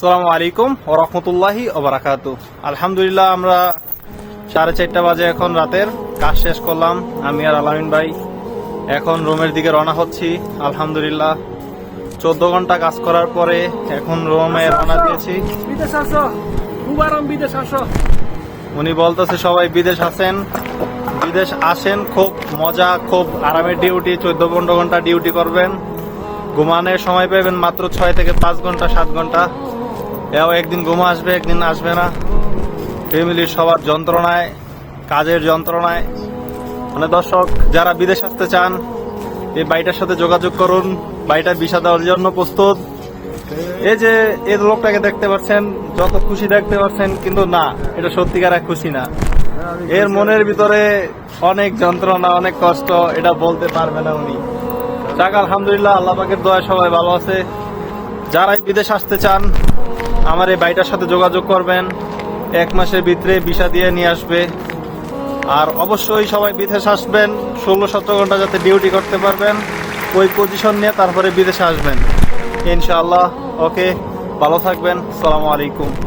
সালামু আলাইকুম ও রহমতুল্লাহি ওবরাকাতু আলহামদুলিল্লাহ আমরা সাড়ে চারটা বাজে এখন রাতের কাজ শেষ করলাম। আমি আর আলামিন ভাই এখন রুমের দিকে রওনা হচ্ছি। আলহামদুলিল্লাহ চোদ্দ ঘণ্টা কাজ করার পরে এখন রুমে রওনা দিয়েছি। উনি বলতেছে সবাই বিদেশ আছেন। বিদেশ আসেন খুব মজা খুব আরামের ডিউটি চোদ্দ পনেরো ঘণ্টা ডিউটি করবেন। ঘুমানোর সময় পাবেন মাত্র ছয় থেকে পাঁচ ঘণ্টা সাত ঘণ্টা। এও একদিন ঘুমা আসবে, একদিন আসবে না। ফ্যামিলির সবার যন্ত্রণায়, কাজের যন্ত্রণায়। মানে দর্শক, যারা বিদেশ আসতে চান, এই বাড়িটার সাথে যোগাযোগ করুন। বাড়িটা বিষা দেওয়ার জন্য প্রস্তুত। এই যে, এই লোকটাকে দেখতে পাচ্ছেন, যত খুশি দেখতে পাচ্ছেন, কিন্তু না, এটা সত্যিকার এক খুশি না। এর মনের ভিতরে অনেক যন্ত্রণা, অনেক কষ্ট, এটা বলতে পারবে না উনি। যাক, আলহামদুলিল্লাহ, আল্লাহ পাকের দয়া সবাই ভালো আছে। যারাই বিদেশ আসতে চান আমার এই বাড়িটার সাথে যোগাযোগ করবেন। এক মাসের ভিতরে বিষা দিয়ে নিয়ে আসবে। আর অবশ্যই সবাই বিদেশে আসবেন, ষোলো সতেরো ঘণ্টা যাতে ডিউটি করতে পারবেন। ওই পজিশন নিয়ে তারপরে বিদেশে আসবেন। ইনশাআল্লাহ। ওকে ভালো থাকবেন। সালামু আলাইকুম।